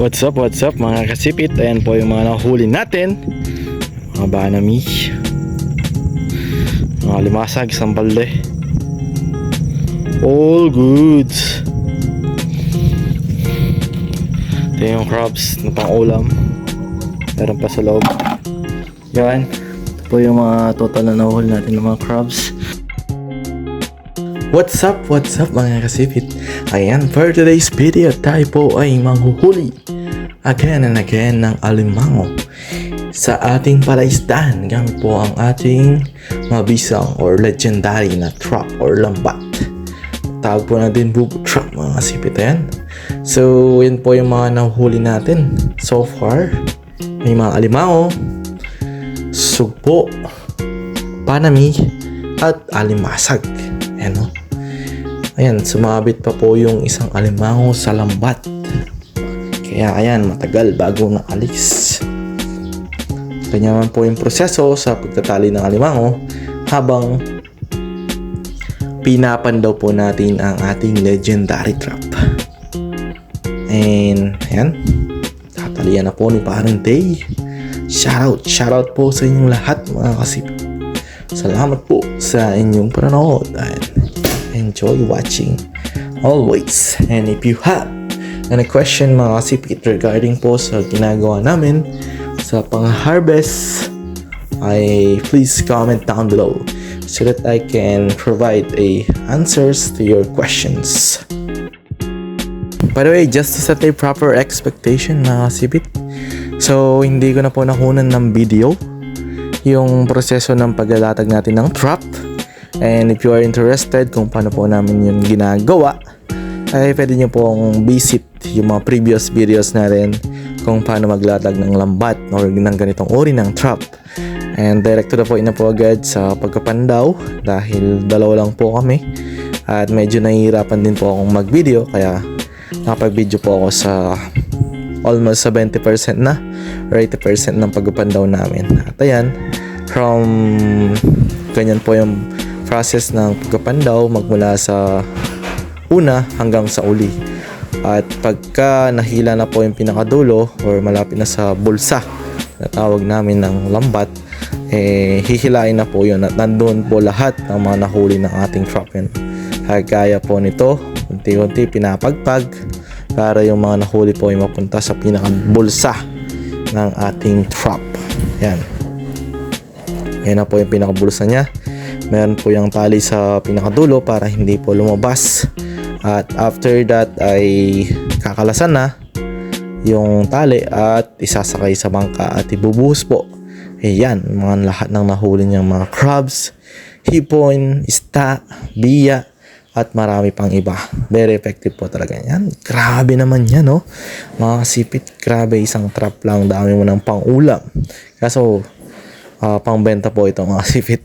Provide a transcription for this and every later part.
What's up, what's up mga kasipit? Ayan po yung mga nahuli natin. Mga banami. Mga limasag, isang balde. All goods. Ito yung crabs na pang ulam. Meron pa sa loob. Yan. Ito po yung mga total na nahuli natin ng mga crabs. What's up, what's up mga kasipit? Ayan, for today's video, tayo po ay manghuhuli again and again ng alimango sa ating palaisdan gamit po ang ating mabisang or legendary na trap or lambat. Tawag po natin bubo trap mga kasipit. Ayan. So, yun po yung mga nahuli natin so far. May mga alimango, sugpo, panami, at alimasag. Ayan o. Ayan, sumabit pa po yung isang alimango sa lambat. Kaya ayan, matagal bago naalis. Kanya man po yung proseso sa pagtatali ng alimango habang pinapandaw po natin ang ating legendary trap. And ayan, tatalian na po ni parang Day. Shoutout, shoutout po sa inyong lahat mga kasip. Salamat po sa inyong panonood enjoy watching always. And if you have any question mga kasipit regarding po sa ginagawa namin sa pang-harvest, ay please comment down below so that I can provide a answers to your questions. By the way, just to set a proper expectation mga kasipit, so hindi ko na po nakunan ng video yung proseso ng paglalatag natin ng trap. And if you are interested kung paano po namin yun ginagawa, ay pwede nyo pong visit yung mga previous videos natin kung paano maglatag ng lambat or ng ganitong uri ng trap. And direct to the point na po agad sa pagkapandaw dahil dalawa lang po kami at medyo nahihirapan din po akong mag-video kaya nakapag-video po ako sa almost 70% na or 80% ng pagpapandaw namin. At ayan, from ganyan po yung process ng pagpapandaw magmula sa una hanggang sa uli. At pagka nahila na po yung pinakadulo or malapit na sa bulsa na tawag namin ng lambat, eh, hihilain na po yun at nandun po lahat ng mga nahuli ng ating trap yun. Kagaya po nito, unti-unti pinapagpag para yung mga nahuli po ay mapunta sa pinakabulsa ng ating trap. Yan. Yan na po yung pinakabulsa niya. Meron po yung tali sa pinakadulo para hindi po lumabas. At after that ay kakalasan na yung tali at isasakay sa bangka at ibubuhos po. Ayan, mga lahat ng nahuli niyang mga crabs, hipon, ista, biya, at marami pang iba. Very effective po talaga yan. Grabe naman yan, no? Mga sipit, grabe isang trap lang. Dami mo ng pang-ulam. Kaso, uh, pang-benta po ito mga sipit.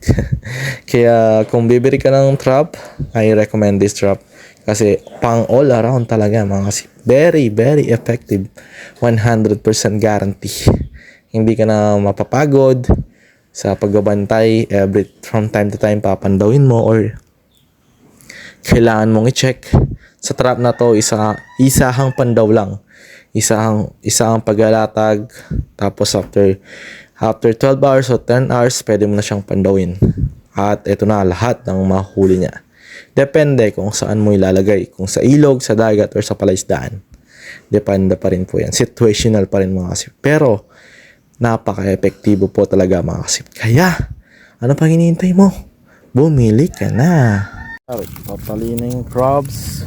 Kaya kung bibili ka ng trap, I recommend this trap. Kasi pang all around talaga mga sipit. Very, very effective. 100% guarantee. Hindi ka na mapapagod sa pagbabantay every from time to time papandawin mo or kailangan mong i-check sa trap na to isa isahang pandaw lang isahang isahang paglalatag tapos after after 12 hours o 10 hours pwede mo na siyang pandawin at ito na lahat ng mahuli niya depende kung saan mo ilalagay kung sa ilog sa dagat or sa palaisdaan depende pa rin po yan situational pa rin mga kasip pero napaka-epektibo po talaga mga kasip kaya ano pang hinihintay mo bumili ka na Alright, papali na yung crabs.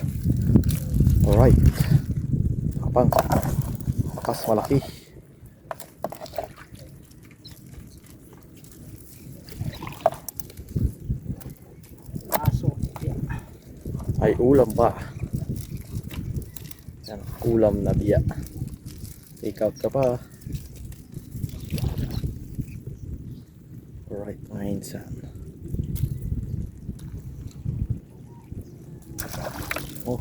Alright. Kapang. Kapas malaki. Ay, ulam pa. Yan, ulam na biya. Take out ka pa. Alright, mga insan. Oh, oh.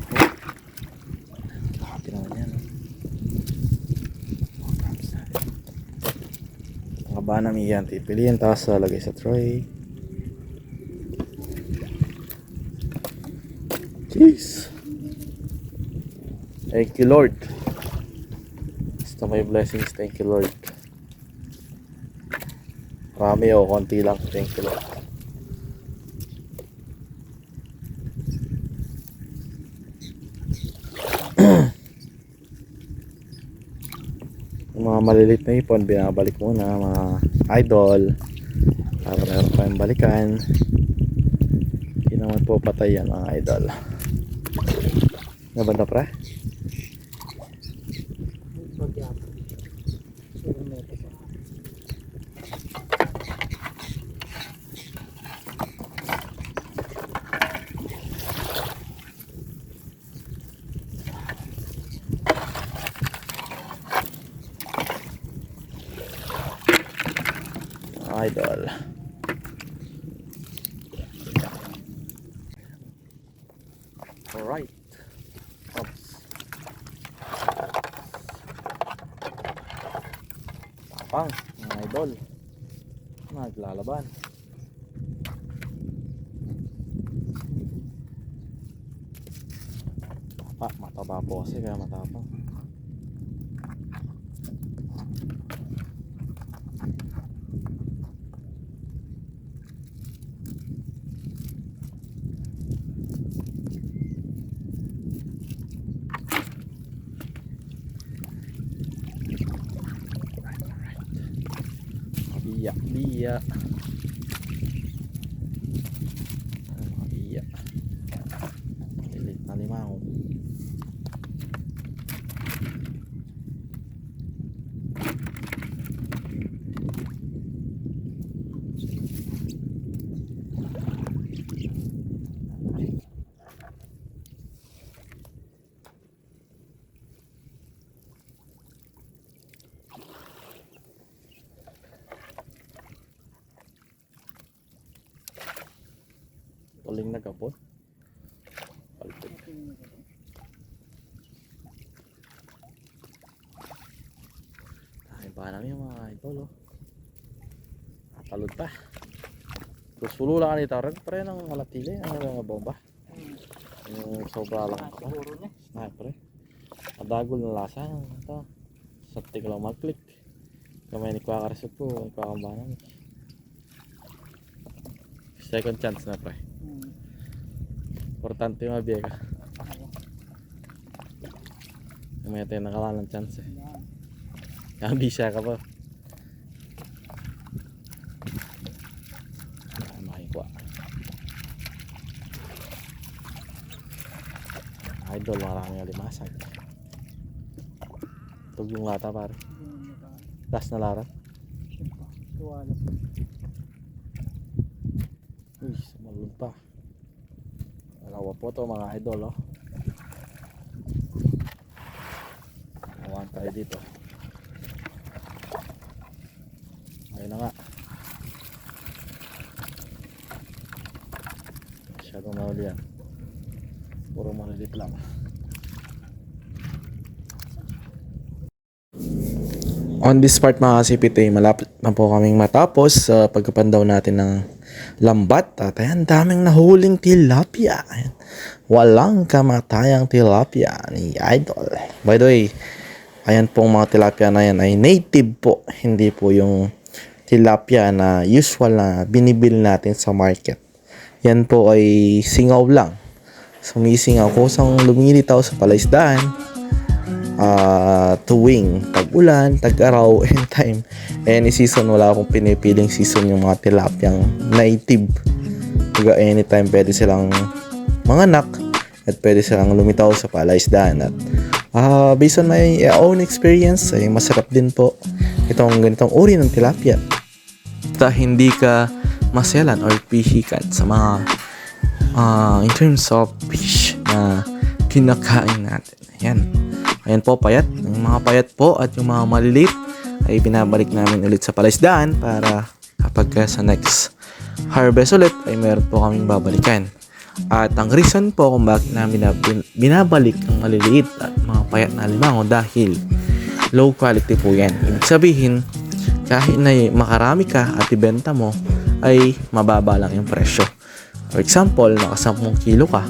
Banami yan. Pipiliin tapos lalagay sa tray. Jeez. Thank you Lord. Basta may blessings. Thank you Lord. Marami o konti lang. Thank you Lord. Yung mga malilit na ipon, binabalik muna mga idol para meron tayong balikan. Hindi naman po patay yan mga idol. Nabanda pre? Idol. Alright. Oops. Tapang, mga idol. Naglalaban. Ah, mataba po kasi kaya matapang. อะดีอะดีอะเล็กมาเลยมา na kapot. Palpit. Ay, ba namin mga idol, oh. Talod pa. Terus pulo lang kanita rin. Pre, ng malatili. Ang mga bomba. Yung sobra lang niya. Sniper. Madagol na lasa. Ito. Sa tig lang mag-click. Kamay ni Kwa Karisot po. Ni Kwa Kambanan. Second chance na pre. Importante yung mabiya ka. May tayo nakawalan chance eh. Siya ka pa. Makikwa. Idol, marami yung limasag. Tug yung lata pare. Last na lara. Tuwala. Uy, sumalun pa. Dalawa po to mga idol oh. Awan tayo dito. Ayun na nga. Masyadong mahuli yan. Puro malilit lang. On this part mga kasipit ay malapit na po kaming matapos sa pagkapandaw natin ng lambat. At ayan, daming nahuling tilapia. Ayan. Walang kamatayang tilapia ni Idol. By the way, ayan pong mga tilapia na yan ay native po. Hindi po yung tilapia na usual na binibil natin sa market. Yan po ay singaw lang. Sumisingaw kusang lumilitaw sa palaisdaan ah tuwing tag-ulan, tag-araw, anytime. Any season, wala akong pinipiling season yung mga tilapyang native. Kaya anytime pwede silang manganak at pwede silang lumitaw sa palaisdaan. At ah based on my own experience, ay masarap din po itong ganitong uri ng tilapia. Basta hindi ka maselan or pihikan sa mga ah, in terms of fish na kinakain natin. Ayan. Ayan po, payat. Yung mga payat po at yung mga maliliit ay binabalik namin ulit sa palaisdaan para kapag ka sa next harvest ulit ay meron po kaming babalikan. At ang reason po kung bakit namin binab- binabalik ang maliliit at mga payat na limango dahil low quality po yan. Ibig sabihin, kahit na makarami ka at ibenta mo, ay mababa lang yung presyo. For example, naka 10 kilo ka,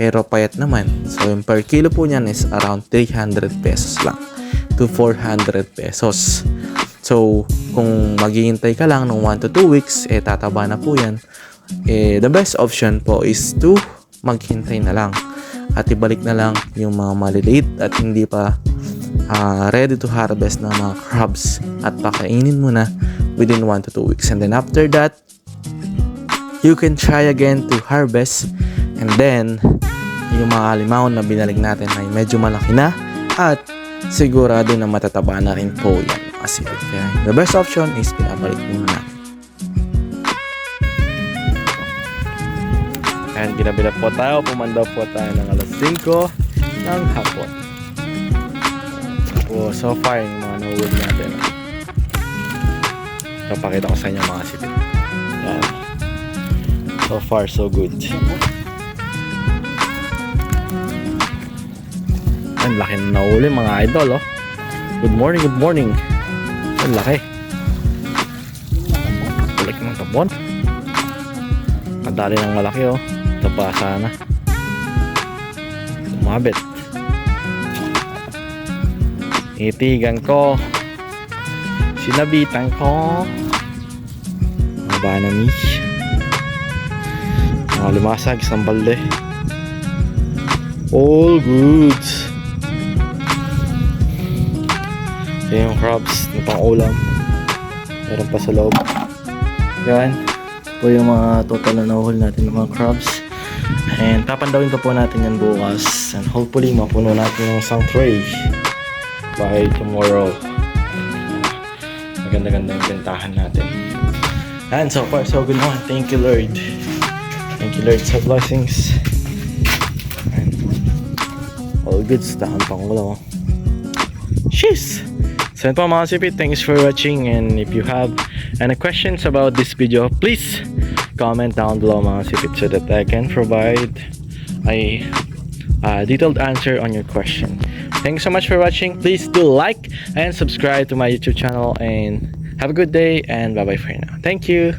pero payat naman. So, yung per kilo po niyan is around 300 pesos lang. to 400 pesos. So, kung maghihintay ka lang ng 1 to 2 weeks, eh tataba na po yan. Eh, the best option po is to maghintay na lang at ibalik na lang yung mga maliliit at hindi pa ah, ready to harvest na mga crabs at pakainin mo na within 1 to 2 weeks. And then after that, you can try again to harvest and then yung mga alimaw na binalig natin ay medyo malaki na at sigurado na matataba na rin po yan kasi kaya the best option is pinabalik muna natin. And ginabila po tayo pumandaw po tayo ng alas 5 ng hapon. So, so far yung mga nahuli natin. Napakita ko sa inyo mga sipit so far so good Ang laki na nahuli mga idol oh. Good morning, good morning. Ang laki. Balik ng tabon. Kadali ng malaki oh. Tapasa na. Tumabit. Itigan ko. Sinabitan ko. Maba na ni. Mga lumasag, isang balde. All good. Ito yung crabs na pang ulam. Meron pa sa loob. Yan. Po yung mga total na nahuhul natin ng mga crabs. And papandawin pa po natin yan bukas. And hopefully mapuno natin yung isang tray by tomorrow. Maganda-ganda yung bentahan natin. And so far so good naman. Thank you Lord. Thank you Lord sa blessings. And all good tahan pang ulam. oh. So po mga sipit, thanks for watching and if you have any questions about this video, please comment down below mga sipit so that I can provide a uh, detailed answer on your question. Thanks so much for watching. Please do like and subscribe to my YouTube channel and have a good day and bye bye for now. Thank you.